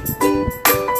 thank you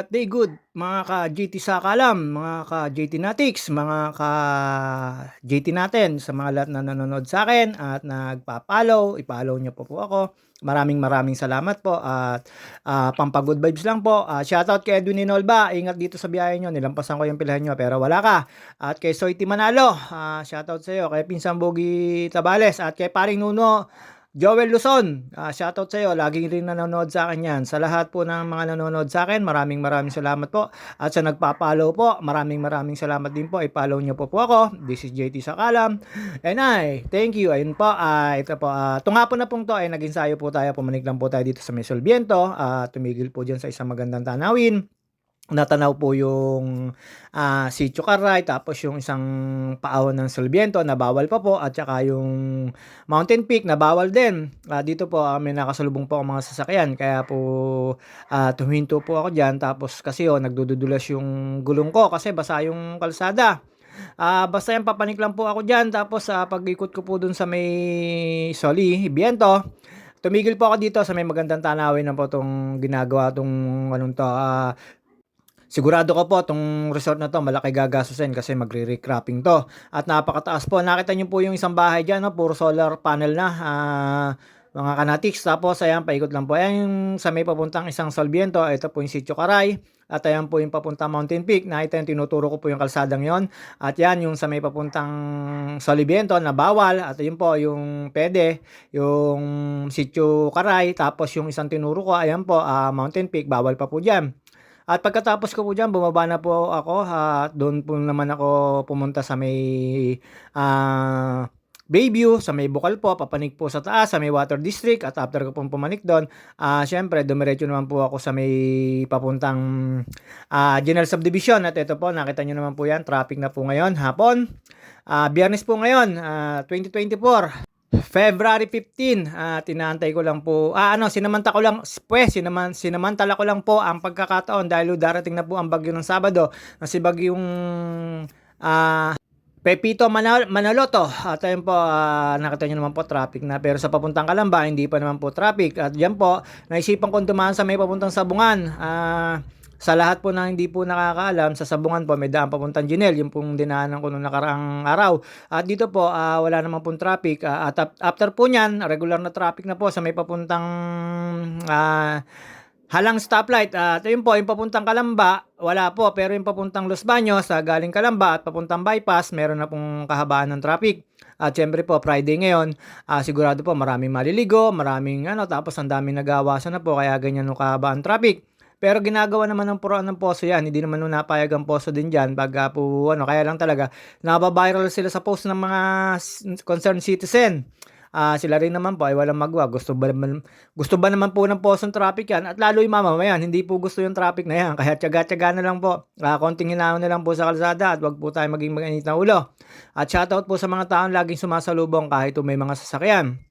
at day good mga ka-JT Sakalam, mga ka-JT Natics, mga ka-JT natin sa mga lahat na nanonood sa akin at nagpa-follow, i-follow niyo po po ako. Maraming maraming salamat po at ah, pampa-good vibes lang po. Ah, shoutout kay Edwin Inolba, ingat dito sa biyahe niyo, nilampasan ko yung pilahan niyo pero wala ka. At kay Soiti Manalo, ah, shoutout sa iyo, kay Pinsang Bogi Tabales at kay Paring Nuno Joel Luzon, ah, shoutout sa iyo. Laging rin nanonood sa akin yan. Sa lahat po ng mga nanonood sa akin, maraming maraming salamat po. At sa nagpa-follow po, maraming maraming salamat din po. I-follow niyo po po ako. This is JT Sakalam. And I, thank you. Ayun po, ah, ito po. ah, tungapon na pong to ay naging sayo po tayo. Pumanik lang po tayo dito sa Mesolviento. Ah, tumigil po dyan sa isang magandang tanawin natanaw po yung ah, Sitio Caray, tapos yung isang paahon ng Solviento na bawal pa po, at saka yung Mountain Peak na bawal din. Ah, dito po ah, may nakasalubong po ang mga sasakyan, kaya po ah, tuminto po ako dyan, tapos kasi oh, nagdududulas yung gulong ko kasi basa yung kalsada. Ah, basta yan papanik lang po ako dyan, tapos sa pag-ikot ko po dun sa may Soli, Viento, tumigil po ako dito sa may magandang tanawin na po itong ginagawa itong anong to, ah, Sigurado ko po itong resort na to malaki gagastusin kasi magre-recrapping to. At napakataas po. Nakita niyo po yung isang bahay dyan, no? puro solar panel na. ah, mga kanatics. Tapos ayan, paikot lang po. Ayan yung sa may papuntang isang Solviento. Ito po yung Sitio Caray. At ayan po yung papuntang Mountain Peak. Nakita yung tinuturo ko po yung kalsadang yon. At yan yung sa may papuntang Soliviento na bawal. At yun po yung pwede. Yung Sitio Caray. Tapos yung isang tinuro ko, ayan po, ah, Mountain Peak. Bawal pa po dyan. At pagkatapos ko po dyan, bumaba na po ako at doon po naman ako pumunta sa may ah, Bayview, sa may Bukal po, papanik po sa taas, sa may Water District at after ko pong pumanik doon, ah syempre dumiretso naman po ako sa may papuntang ah, General Subdivision at ito po, nakita nyo naman po yan, traffic na po ngayon, hapon. Ah, biyernes po ngayon, ah, 2024. February 15, ah tinaantay ko lang po. Ah, ano, sinamanta ko lang, pues, sinaman, sinamantala ko lang po ang pagkakataon dahil darating na po ang bagyo ng Sabado na si bagyong ah Pepito Manal Manaloto. At ayun po, ah, nakita nyo naman po traffic na. Pero sa papuntang Kalamba, hindi pa naman po traffic. At yan po, naisipan kong dumaan sa may papuntang Sabungan. Ah, sa lahat po na hindi po nakakaalam, sa Sabungan po may daan papuntang Ginel, yung pong dinaanan ko nung nakaraang araw. At dito po, ah, wala naman pong traffic. Ah, at after po niyan, regular na traffic na po sa may papuntang ah, Halang stoplight. At ayun po, yung papuntang Kalamba, wala po. Pero yung papuntang Los Baños, sa galing Kalamba at papuntang bypass, meron na pong kahabaan ng traffic. At syempre po, Friday ngayon, ah, sigurado po maraming maliligo, maraming ano, tapos ang daming nagawasan na po, kaya ganyan yung kahabaan traffic. Pero ginagawa naman ng puruan ng poso yan. Hindi naman napayag ang poso din dyan. Pag po, ano, kaya lang talaga, nababiral sila sa post ng mga concerned citizen. Ah, sila rin naman po ay walang magwa. Gusto ba naman, gusto ba naman po ng posong traffic yan? At lalo yung mamamayan, hindi po gusto yung traffic na yan. Kaya tiyaga-tiyaga na lang po. Ah, konting hinahon na lang po sa kalsada at wag po tayo maging mag-init na ulo. At shoutout po sa mga taong laging sumasalubong kahit may mga sasakyan.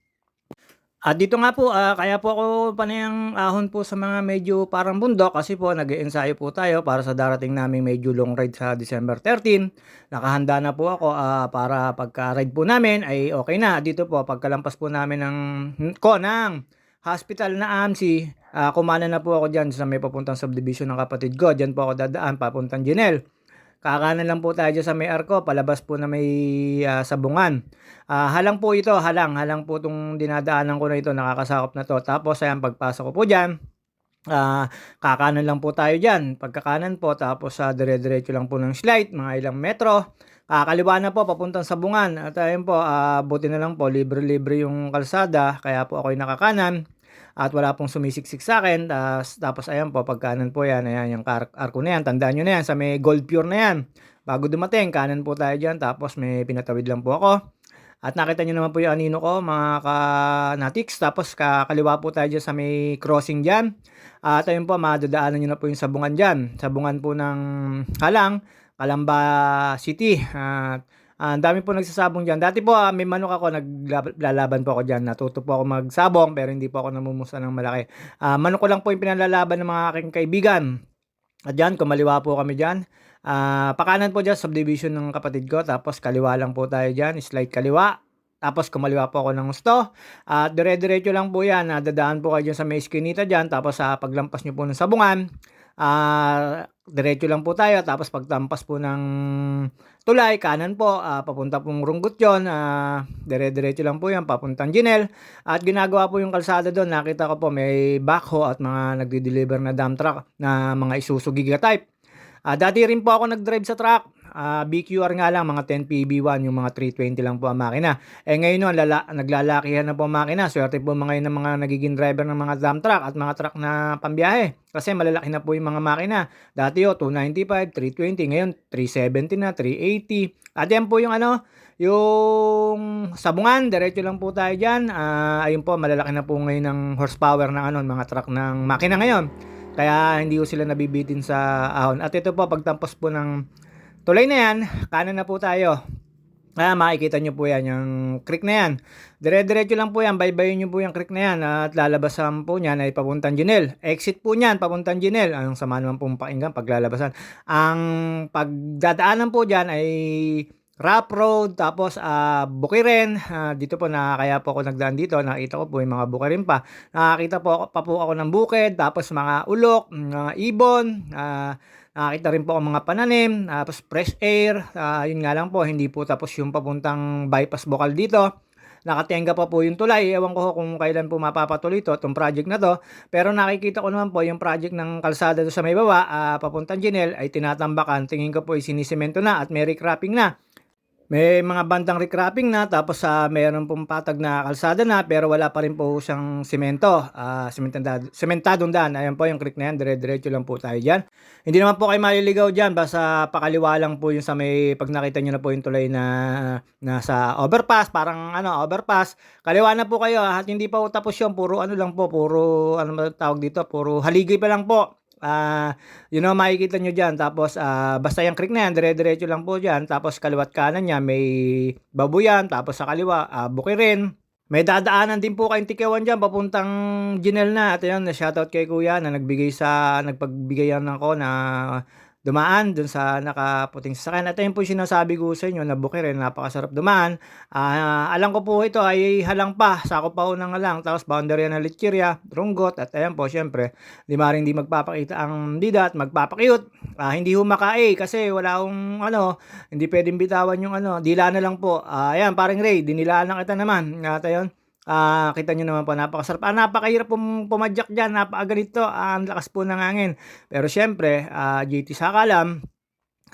At dito nga po, ah, kaya po ako panayang ahon po sa mga medyo parang bundok kasi po nag-ensayo po tayo para sa darating naming medyo long ride sa December 13. Nakahanda na po ako ah, para pagka-ride po namin ay okay na. Dito po, pagkalampas po namin ng, ko, ng hospital na AMC, ah, kumana na po ako dyan sa may papuntang subdivision ng kapatid ko. Dyan po ako dadaan, papuntang Ginel. Kakanan lang po tayo sa may arko, palabas po na may ah, sabungan. Ah, halang po ito, halang, halang po itong dinadaanan ko na ito, nakakasakop na to. Tapos ayan, pagpasok ko po dyan, ah, kakanan lang po tayo dyan. Pagkakanan po, tapos sa dire-diretso lang po ng slide, mga ilang metro. Kakaliwa na po, papuntang sabungan. At ayun po, ah, buti na lang po, libre-libre yung kalsada, kaya po ako'y nakakanan. At wala pong sumisiksik sa akin. Tas, tapos ayan po, pagkanan po yan, ayan yung kar- arko na yan. Tandaan nyo na yan, sa may gold pure na yan. Bago dumating, kanan po tayo dyan. Tapos may pinatawid lang po ako. At nakita nyo naman po yung anino ko, mga kanatics. Tapos kakaliwa po tayo dyan sa may crossing dyan. At ayun po, madadaanan nyo na po yung sabungan dyan. Sabungan po ng halang. Calamba City at ang dami po nagsasabong diyan. Dati po ah, may manok ako naglalaban po ako diyan. Natuto po ako magsabong pero hindi po ako namumusta ng malaki. Ah, manok ko lang po yung pinalalaban ng mga aking kaibigan. At diyan kumaliwa po kami diyan. Ah, pakanan po diyan subdivision ng kapatid ko tapos kaliwa lang po tayo diyan, slight kaliwa. Tapos kumaliwa po ako ng gusto. At dire-diretso lang po 'yan. Ah, dadaan po kayo diyan sa may eskinita diyan tapos sa paglampas niyo po ng sabungan, ah, diretso lang po tayo tapos pagtampas po ng tulay kanan po, ah, papunta pong Runggot 'yon, ah, dire-diretso lang po 'yan papuntang Ginel. At ginagawa po yung kalsada do'n nakita ko po may backhoe at mga nagde-deliver na dump truck na mga Isuzu Giga type. Ah, dati rin po ako nag-drive sa truck. Ah, BQR nga lang mga 10 PB1 yung mga 320 lang po ang makina. Eh ngayon no, lala, naglalakihan na po ang makina. Swerte po mga yun ng mga nagiging driver ng mga dump truck at mga truck na pambiyahe. Kasi malalaki na po yung mga makina. Dati oh, 295, 320, ngayon 370 na, 380. At yan po yung ano, yung sabungan, diretso lang po tayo dyan. Ah, ayun po, malalaki na po ngayon ng horsepower ng ano, mga truck ng makina ngayon. Kaya hindi ko sila nabibitin sa ahon. At ito po, pagtampos po ng tulay na yan, kanan na po tayo. Ah, makikita nyo po yan, yung creek na yan. Dire-diretso lang po yan, baybayin nyo po yung creek na yan at lalabasan po niyan ay papuntang Ginel. Exit po niyan, papuntang Ginel. Anong sama naman pong pakinggan paglalabasan. Ang pagdadaanan po diyan ay Rap Road, tapos uh, Bukirin. Uh, dito po na kaya po ako nagdaan dito. Nakita ko po yung mga bukirin pa. Nakakita po pa po ako ng bukid, tapos mga ulok, mga ibon. Uh, nakakita rin po ako mga pananim, tapos fresh air. Uh, yun nga lang po, hindi po tapos yung papuntang bypass bukal dito nakatenga pa po yung tulay. Ewan ko kung kailan po mapapatuloy to, itong project na to. Pero nakikita ko naman po yung project ng kalsada do sa may baba, uh, papuntang Ginel, ay tinatambakan. Tingin ko po ay sinisemento na at may recrapping na. May mga bandang recrapping na tapos sa uh, mayroon pong patag na kalsada na pero wala pa rin po siyang semento. Uh, sementado, sementadong daan. Ayan po yung creek na yan. Dire-diretso lang po tayo dyan. Hindi naman po kayo maliligaw dyan. Basta pakaliwa lang po yung sa may pag nakita nyo na po yung tulay na nasa overpass. Parang ano overpass. Kaliwa na po kayo at hindi pa po tapos yun. Puro ano lang po. Puro ano tawag dito. Puro haligay pa lang po uh, you know, makikita nyo dyan. Tapos, uh, basta yung creek na yan, dire-diretso lang po dyan. Tapos, kaliwat kanan niya, may babuyan. Tapos, sa kaliwa, uh, bukirin. May dadaanan din po kayong tikewan dyan, papuntang Ginel na. At yun, shoutout kay kuya na nagbigay sa, nagpagbigayan ako na dumaan dun sa nakaputing sasakyan. At ayun po sinasabi ko sa inyo na Bukirin, napakasarap dumaan. Uh, alam ko po ito ay halang pa, sakop pa unang halang, tapos boundary ng Litchiria, Runggot, at ayan po, syempre, di maring di magpapakita ang dida at magpapakiyot. Uh, hindi humakai kasi wala akong ano, hindi pwedeng bitawan yung ano, dila na lang po. Uh, ayan, parang Ray, dinilaan na kita naman. At ayun, Ah, kita niyo naman po napakasarap. Ah, napakahirap pong pumadyak diyan, napakaganito, ah, ang lakas po ng hangin. Pero siyempre, ah, GT Sakalam,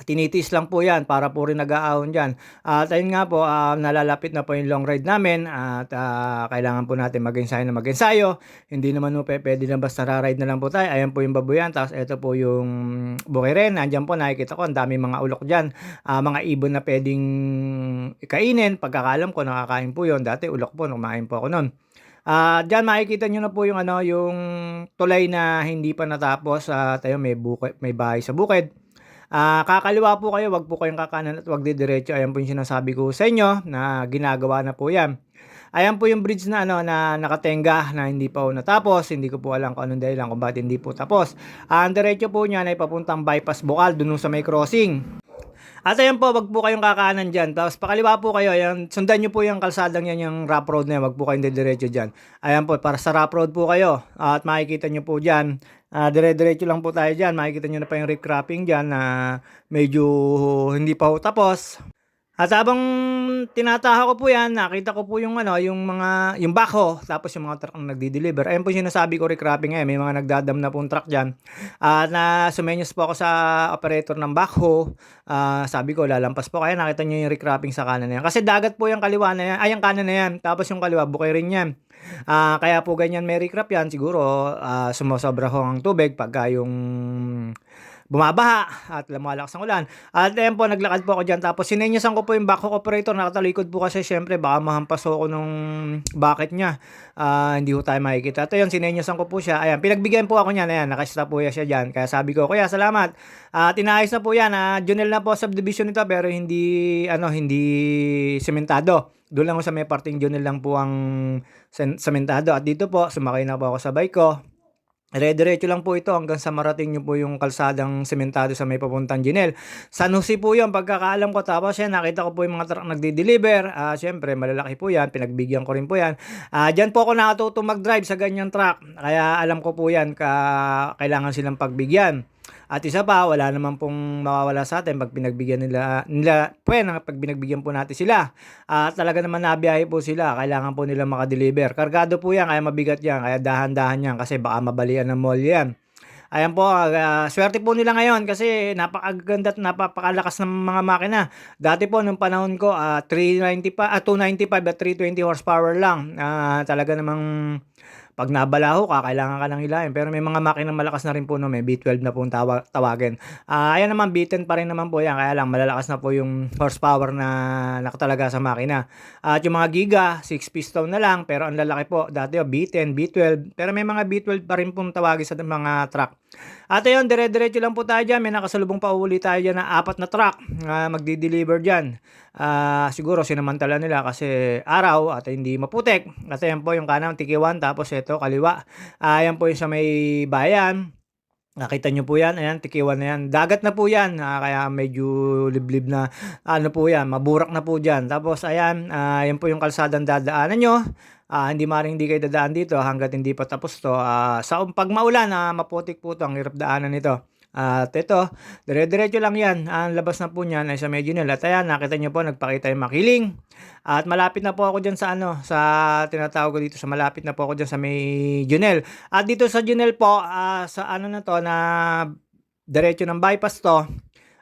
Tinitiis lang po yan para po rin nag-aahon dyan. At ayun nga po, uh, nalalapit na po yung long ride namin at uh, kailangan po natin mag-ensayo na mag-ensayo. Hindi naman po pwede na basta ride na lang po tayo. Ayan po yung babuyan. Tapos ito po yung bukirin. Nandiyan po nakikita ko ang dami mga ulok dyan. Uh, mga ibon na pwedeng ikainin. Pagkakalam ko nakakain po yon Dati ulok po, kumain po ako noon. Uh, diyan makikita niyo na po yung ano, yung tulay na hindi pa natapos. Uh, tayo may bukid, may bahay sa bukid. Uh, kakaliwa po kayo, wag po kayong kakanan at wag didiretso. Ayan po yung sinasabi ko sa inyo na ginagawa na po yan. Ayan po yung bridge na ano na nakatenga na hindi pa po natapos. Hindi ko po alam kung anong dahilan kung bakit hindi po tapos. Ang diretso po niya ay papuntang bypass Bukal dun sa may crossing. At ayan po, wag po kayong kakanan dyan. Tapos pakaliwa po kayo, ayan, sundan nyo po yung kalsadang yan, yung rough road na yan. Wag po kayong didiretso dyan. Ayan po, para sa rough road po kayo. At makikita nyo po dyan, uh, dire-diretso lang po tayo dyan. Makikita nyo na pa yung recrapping dyan na medyo hindi pa ho tapos. At habang tinataha ko po yan, nakita ko po yung ano, yung mga yung backhoe, tapos yung mga truck na nagdi-deliver. Ayun po yung sinasabi ko recrapping ngayon, may mga nagdadam na pong truck diyan. At uh, na sumenyos po ako sa operator ng backhoe. Uh, sabi ko lalampas po kaya nakita niyo yung recrapping sa kanan na. Kasi dagat po yung kaliwa na yan, ay yung kanan na yan. Tapos yung kaliwa bukay rin yan. Uh, kaya po ganyan may recrap yan siguro uh, sumosobra ho ang tubig pagka yung bumabaha at lumalakas ang ulan. At ayan po, naglakad po ako dyan. Tapos sinenyasan ko po yung backhook operator. Nakatalikod po kasi syempre baka mahampas ako nung bucket niya. Ah, hindi ko tayo makikita. At ayun, sinenyasan ko po siya. Ayan, pinagbigyan po ako niyan. Ayan, nakasta po siya dyan. Kaya sabi ko, kuya, salamat. At inaayos na po yan. Ah, Junel na po subdivision nito pero hindi, ano, hindi sementado. Doon lang sa may parting Junel lang po ang sementado. At dito po, sumakay na po ako sa bike ko. Dire-diretso lang po ito hanggang sa marating nyo po yung kalsadang sementado sa may papuntang Ginel. San Jose po yun, pagkakaalam ko. Tapos yan, nakita ko po yung mga truck nagdi-deliver. Ah, Siyempre, malalaki po yan. Pinagbigyan ko rin po yan. Ah, Diyan po ako nakatutong mag-drive sa ganyang truck. Kaya alam ko po yan, ka, kailangan silang pagbigyan. At isa pa, wala naman pong mawawala sa atin pag pinagbigyan nila, nila po yan, pag pinagbigyan po natin sila. At talaga naman nabiyahe po sila, kailangan po nila makadeliver. Kargado po yan, kaya mabigat yan, kaya dahan-dahan yan kasi baka mabalian ng mall yan. Ayan po, ah, swerte po nila ngayon kasi napakaganda at napapakalakas ng mga makina. Dati po nung panahon ko, ah, 390 pa, ah, 295 at 320 horsepower lang. Ah, talaga namang pag nabalaho ka, kailangan ka nang hilahin. Pero may mga makina malakas na rin po no, may B12 na po tawa- tawagin. Ah, ayan naman, B10 pa rin naman po yan. Kaya lang, malalakas na po yung horsepower na nakatalaga sa makina. At yung mga giga, 6 piston na lang. Pero ang lalaki po, dati oh, B10, B12. Pero may mga B12 pa rin pong tawagin sa mga truck. At ayun, dire-diretso lang po tayo dyan. May nakasalubong pa uli tayo dyan na apat na truck uh, magdi-deliver dyan. Ah, siguro sinamantala nila kasi araw at hindi maputek. At ayan po yung kanang tikiwan tapos ito kaliwa. Ah, ayan po yung sa may bayan. Nakita nyo po yan, ayan, tikiwan na yan. Dagat na po yan, ah, kaya medyo liblib na, ano po yan, maburak na po dyan. Tapos ayan, ah, yan po yung kalsadang dadaanan nyo. Ah, hindi maring hindi kayo dadaan dito hanggat hindi pa tapos to. Ah, sa pag maulan, ah, maputik po to, ang hirap daanan nito. At ito, dire-diretso lang yan. Ang labas na po niyan ay sa medyo nila. At ayan, nakita nyo po, nagpakita yung makiling. At malapit na po ako dyan sa ano, sa tinatawag ko dito, sa malapit na po ako dyan sa may Junel. At dito sa Junel po, ah, sa ano na to, na diretso ng bypass to,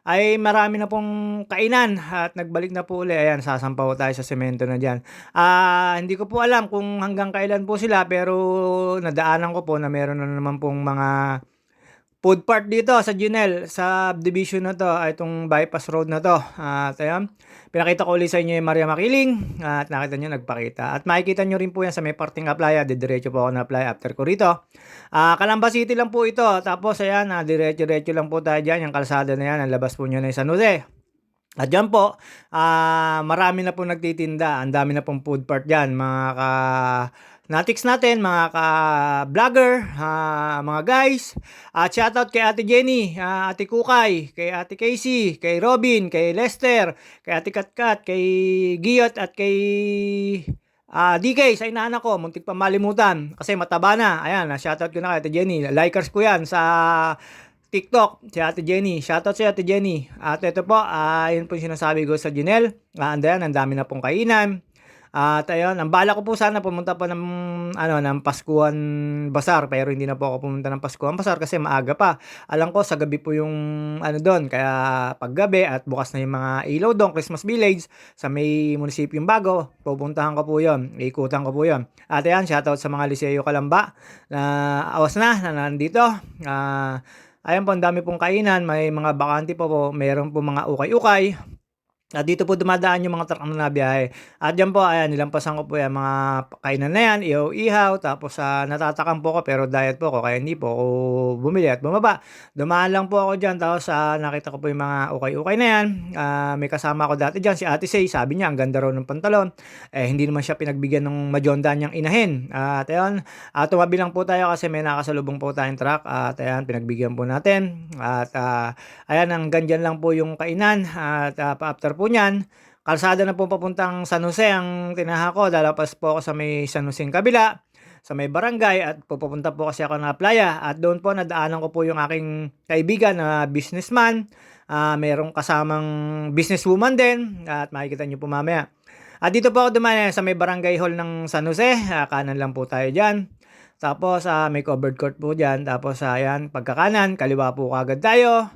ay marami na pong kainan at nagbalik na po uli. Ayan, sasampaw tayo sa semento na dyan. Ah, hindi ko po alam kung hanggang kailan po sila pero nadaanan ko po na meron na naman pong mga food part dito sa Junel, sa division na to, ay itong bypass road na to. At ayan, pinakita ko ulit sa inyo yung Maria Makiling at nakita nyo nagpakita. At makikita nyo rin po yan sa may parting apply, didiretso po ako na-apply after ko rito. Ah, Calamba City lang po ito. Tapos ayan, ah, diretso-diretso lang po tayo dyan. Yung kalsada na yan, ang labas po nyo na yung San Jose. At dyan po, ah, marami na po nagtitinda. Ang dami na pong food part dyan. Mga ka Natics natin, mga ka-vlogger, ah, mga guys. At shoutout kay Ate Jenny, ah, Ate Kukay, kay Ate Casey, kay Robin, kay Lester, kay Ate Katkat, kay Giyot at kay Ah, DK sa inaanak ko, muntik pa malimutan kasi mataba na. Ayan, ah, shoutout ko na kay Ate Jenny. Likers ko 'yan sa TikTok, si Ate Jenny. Shoutout si Ate Jenny. At ito po, ah, yun po yung sinasabi ko sa Junel. Ah, andayan, ang dami na pong kainan. At ayun, ang bala ko po sana pumunta pa ng ano ng Paskuhan Bazaar pero hindi na po ako pumunta ng Paskuhan Bazaar kasi maaga pa. Alam ko sa gabi po yung ano doon. Kaya paggabi at bukas na yung mga ilaw doon Christmas Village sa may munisipyong bago pupuntahan ko po yon ikutan ko po yon at ayan shoutout sa mga Liceo Kalamba na awas na na nandito. Uh, ayan po ang dami pong kainan. May mga bakante po po. Mayroon po mga ukay-ukay at dito po dumadaan yung mga truck na nabiyahe. At dyan po, ayan, nilampasan ko po yung mga kainan na yan, ihaw-ihaw. Tapos uh, natatakam po ko, pero diet po ako, kaya hindi po ako bumili at bumaba. Dumaan lang po ako dyan, tapos uh, nakita ko po yung mga ukay-ukay na yan. Uh, may kasama ko dati dyan, si Ate Say, sabi niya, ang ganda raw ng pantalon. Eh, hindi naman siya pinagbigyan ng majonda niyang inahin. Uh, at ayun, uh, tumabi lang po tayo kasi may nakasalubong po tayong truck. Uh, at ayan, pinagbigyan po natin. At uh, ayan, hanggang dyan lang po yung kainan. At uh, after po po niyan, kalsada na po papuntang San Jose ang tinaha ko. Dalapas po ako sa may San Jose kabila, sa may barangay at pupunta po kasi ako na playa. At doon po nadaanan ko po yung aking kaibigan na businessman. Uh, mayroong kasamang businesswoman din at makikita nyo po mamaya. At dito po ako dumaan sa may barangay hall ng San Jose. Uh, kanan lang po tayo dyan. Tapos uh, may covered court po dyan. Tapos uh, ayan, pagkakanan, kaliwa po kagad tayo.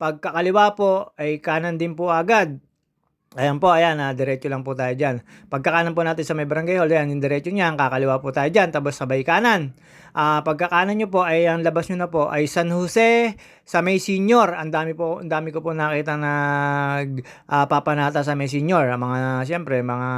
Pagkakaliwa po ay kanan din po agad. Ayan po, ayan, ah, diretso lang po tayo dyan. Pagkakanan po natin sa may barangay hall, ayan, yung diretso niyan, kakaliwa po tayo dyan, tapos sabay kanan. Ah, pagkakanan nyo po, ay ang labas nyo na po ay San Jose sa may senior. Ang dami po, ang dami ko po nakita nag ah, papanata sa may senior. Ang mga, siyempre, mga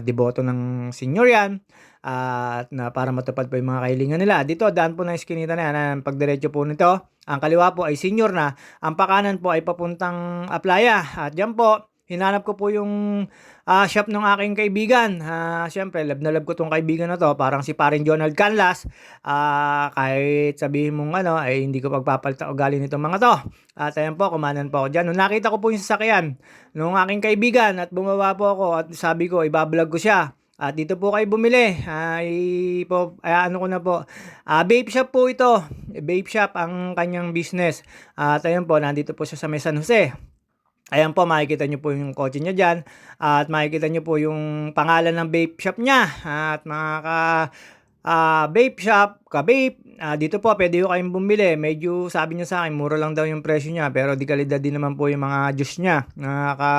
deboto ng senior yan. At na para matupad po yung mga kailingan nila. Dito, daan po ng eskinita na yan. Ang pagdiretso po nito, ang kaliwa po ay senior na. Ang pakanan po ay papuntang Aplaya. At dyan po, hinanap ko po yung ah, shop ng aking kaibigan. Ah, Siyempre, love na love ko tong kaibigan na to. Parang si paring Jonald Canlas. Ah, kahit sabihin mong ano, ay hindi ko pagpapalta ugali nitong mga to. At ayan po, kumanan po ako dyan. Nung nakita ko po yung sasakyan ng aking kaibigan at bumaba po ako at sabi ko, ibablog ko siya. At dito po kayo bumili. Ay po, ay, ano ko na po. Ah, vape shop po ito. Vape shop ang kanyang business. At ayun po, nandito po siya sa May San Jose. Ayan po, makikita nyo po yung kotse niya dyan. At makikita nyo po yung pangalan ng vape shop niya. At mga ka ah, vape shop, ka-vape. Ah, dito po, pwede ko kayong bumili. Medyo sabi niya sa akin, mura lang daw yung presyo niya. Pero di kalidad din naman po yung mga juice niya. Mga ka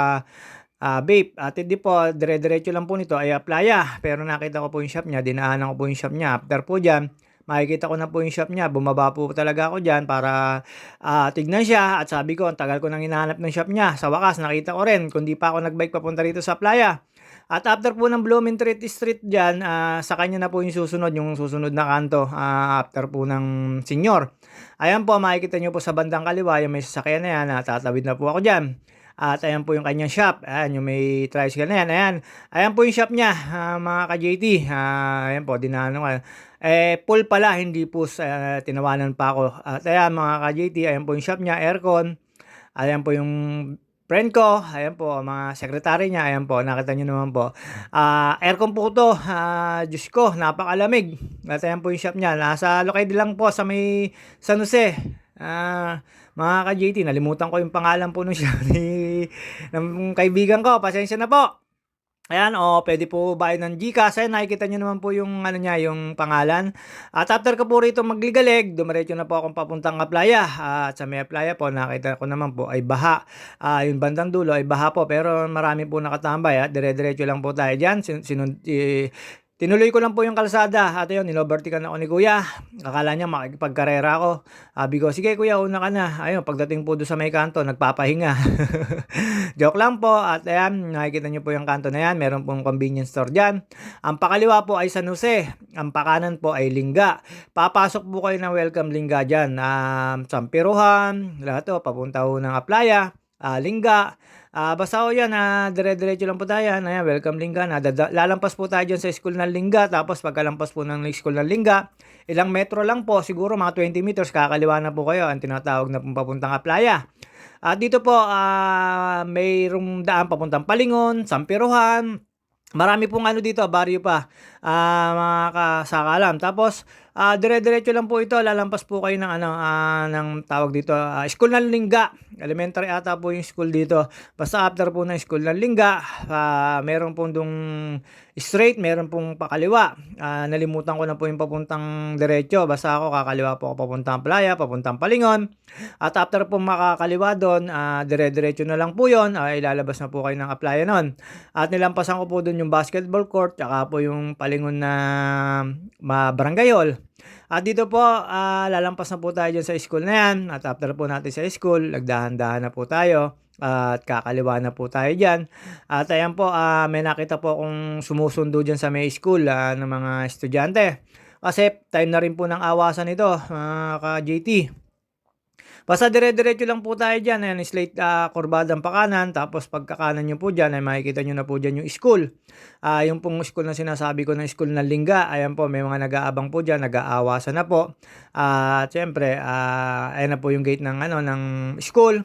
ah, vape. At hindi po, dire-diretso lang po nito ay Aplaya. Pero nakita ko po yung shop niya, dinaanan ko po yung shop niya. After po dyan, makikita ko na po yung shop niya. Bumaba po talaga ako dyan para ah, tignan siya. At sabi ko, ang tagal ko nang hinahanap ng shop niya. Sa wakas, nakita ko rin. Kundi pa ako nagbike papunta rito sa playa. At after po ng Blumentritt Street dyan, ah, sa kanya na po yung susunod, yung susunod na kanto, ah, after po ng senior. Ayan po, makikita nyo po sa bandang kaliwa, yung may sasakyan na yan, ah, tatawid na po ako dyan. At ayan po yung kanyang shop. Ayan, yung may tricycle na yan. Ayan, ayan po yung shop niya, ah, mga ka-JT. Ah, ayan po, dinaanan ko. Eh, full pala, hindi po sa tinawanan pa ako. At ayan, mga ka-JT, ayan po yung shop niya, aircon. Ayan po yung friend ko, ayan po, mga sekretary niya, ayan po, nakita niyo naman po. Ah, aircon po to, ah, Diyos ko, napakalamig. At ayan po yung shop niya, nasa Locaid lang po sa may San Jose. Ah, mga ka-JT, nalimutan ko yung pangalan po nung shop ni ng kaibigan ko, pasensya na po. Ayan, o, pwede po bayad ng Gcash. Ayan, nakikita nyo naman po yung, ano niya, yung pangalan. At after ko po rito magligalig, dumiretso na po akong papuntang Aplaya. At sa may Aplaya po, nakita ko naman po ay baha. Ah, yung bandang dulo ay baha po, pero marami po nakatambay. At dire-diretso lang po tayo dyan. Sin, sinun, eh, Tinuloy ko lang po yung kalsada at ayun, ninovertical na ako ni kuya. Akala niya makikipagkarera ako. Sabi ko, sige kuya, una ka na. Ayun, pagdating po doon sa may kanto, nagpapahinga. Joke lang po. At ayan, nakikita niyo po yung kanto na yan. Meron pong convenience store dyan. Ang pakaliwa po ay San Jose. Ang pakanan po ay Lingga. Papasok po kayo ng welcome Lingga dyan. Um, Sampiruhan, lahat to, papunta ho ng Aplaya, uh, Lingga. Ah, basta ho yan, ah, dire-diretso lang po tayo. Yan, Ayan, welcome Lingga. Na, dada- lalampas po tayo dyan sa school ng Lingga. Tapos pagkalampas po ng school ng Lingga, ilang metro lang po, siguro mga 20 meters, kakaliwa na po kayo. Ang tinatawag na papuntang Aplaya. At dito po, ah, mayroong daan papuntang Palingon, Sampiruhan, Marami pong ano dito, baryo pa, ah, mga kasakalam. Tapos, ah, dire-diretso lang po ito, lalampas po kayo ng ano, ah, ng tawag dito, ah, school ng Lingga. Elementary ata po yung school dito. Basta after po ng school ng Lingga, ah, meron pong dung straight, meron pong pakaliwa. Ah, nalimutan ko na po yung papuntang diretso. Basta ako kakaliwa po ako papuntang Playa, papuntang Palingon. At after po makakaliwa doon, ah, dire-diretso na lang po yon ay ilalabas na po kayo ng Aplaya nun. At nilampasan ko po doon yung basketball court, tsaka po yung palingon na ma barangay. At dito po, ah, lalampas na po tayo dyan sa school na yan. At after po natin sa school, nagdahan-dahan na po tayo. at kakaliwa na po tayo dyan. At ayan po, ah, may nakita po akong sumusundo dyan sa may school ah, ng mga estudyante. Kasi time na rin po ng awasan ito, mga ka-JT. Basta dire-diretso lang po tayo dyan. Ayan, slate uh, kurbadang pakanan. Tapos pagkakanan nyo po dyan, ay makikita nyo na po dyan yung school. Uh, yung pong school na sinasabi ko na school na lingga. Ayan po, may mga nag-aabang po dyan. Nag-aawasan na po. Uh, at syempre, uh, ayan na po yung gate ng, ano, ng school.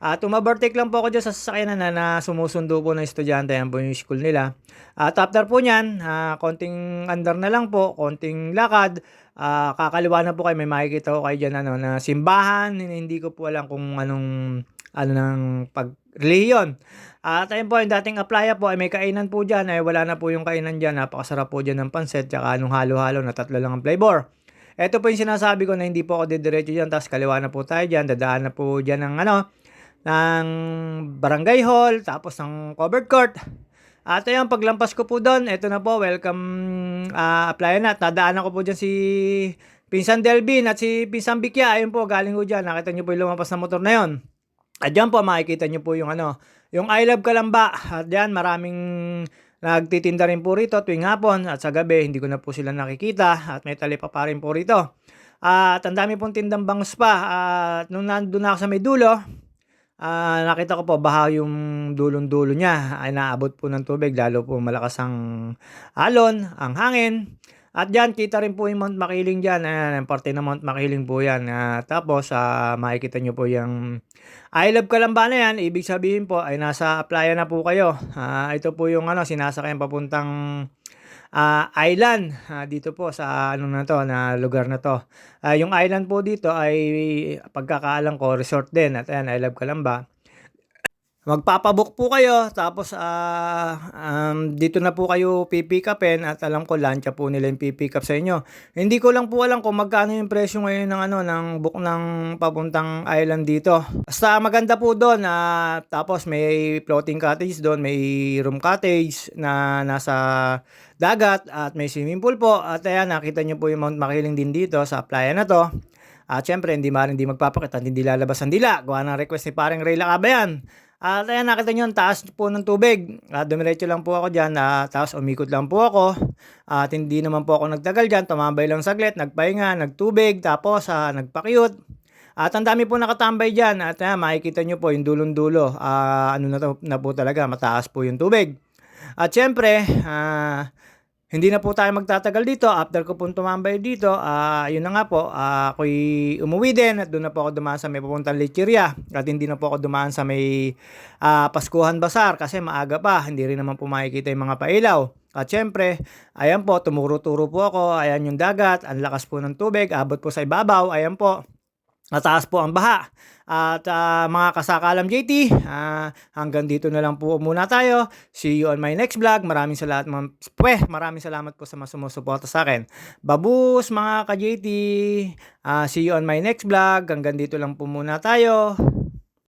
At uh, umabartik lang po ako dyan sa sasakyan na, na sumusundo po ng estudyante. Ayan po yung school nila. At after po nyan, uh, konting under na lang po, konting lakad uh, kakaliwa na po kayo, may makikita ko kayo dyan ano, na simbahan, hindi ko po alam kung anong ano ng pag reliyon. At ayun po, yung dating applya po ay may kainan po dyan, ay wala na po yung kainan dyan, napakasarap po dyan ng pansit, tsaka anong halo-halo na tatlo lang ang flavor. Ito po yung sinasabi ko na hindi po ako didiretso dyan, tapos kaliwa na po tayo dyan, dadaan na po dyan ng ano, ng barangay hall, tapos ng covered court. At ayun, paglampas ko po doon, eto na po, welcome uh, applyan na. Nadaanan ko po dyan si Pinsan Delvin at si Pinsan Bikya. Ayun po, galing ko dyan. Nakita nyo po yung lumampas na motor na yon. At dyan po, makikita nyo po yung ano, yung I Love Kalamba. At dyan, maraming nagtitinda rin po rito tuwing hapon at sa gabi, hindi ko na po sila nakikita at may talipa pa rin po rito. At ang dami pong tindang bangus pa. At nung nandun na ako sa may dulo, Ah, nakita ko po baha yung dulong-dulo niya ay naabot po ng tubig lalo po malakas ang alon, ang hangin. At diyan kita rin po yung Mount Makiling diyan, ayan ang parte ng Mount Makiling po 'yan. Ah, tapos ah, makikita niyo po yung I Love Kalamba na 'yan, ibig sabihin po ay nasa playa na po kayo. Ah, ito po yung ano sinasakyan papuntang ah, island ah, dito po sa ano na to na lugar na to. Ah, yung island po dito ay pagkakaalam ko resort din at ayan I love Kalamba. Magpapabook po kayo tapos ah, um, dito na po kayo pipick upin at alam ko lancha po nila yung pipick up sa inyo. Hindi ko lang po alam kung magkano yung presyo ngayon ng ano ng book ng papuntang island dito. Basta maganda po doon ah, tapos may floating cottage doon, may room cottage na nasa dagat at may swimming pool po. At ayan nakita niyo po yung Mount Makiling din dito sa playa na to. At syempre, hindi maaaring hindi magpapakita, hindi lalabas ang dila. Gawa ng request ni parang Ray Lacabayan. At ayan, nakita nyo, ang taas po ng tubig. At dumiretso lang po ako dyan, uh, tapos umikot lang po ako. At hindi naman po ako nagtagal dyan, tumambay lang saglit, nagpahinga, nagtubig, tapos uh, nagpakyut. At ang dami po nakatambay dyan. At ayan, makikita nyo po yung dulong-dulo. Uh, ano na, to, na po talaga, mataas po yung tubig. At syempre, uh, hindi na po tayo magtatagal dito. After ko pong tumambay dito, uh, yun na nga po, uh, ako'y umuwi din at doon na po ako dumaan sa may papuntang Lecheria. At hindi na po ako dumaan sa may uh, Paskuhan Basar kasi maaga pa. Hindi rin naman po makikita yung mga pailaw. At syempre, ayan po, tumuro-turo po ako. Ayan yung dagat, ang lakas po ng tubig, abot po sa ibabaw. Ayan po, mataas po ang baha. At uh, mga kasakalam JT, uh, hanggang dito na lang po muna tayo. See you on my next vlog. Maraming salamat, pweh, maraming salamat po sa mga sa akin. Babus mga ka-JT, uh, see you on my next vlog. Hanggang dito lang po muna tayo.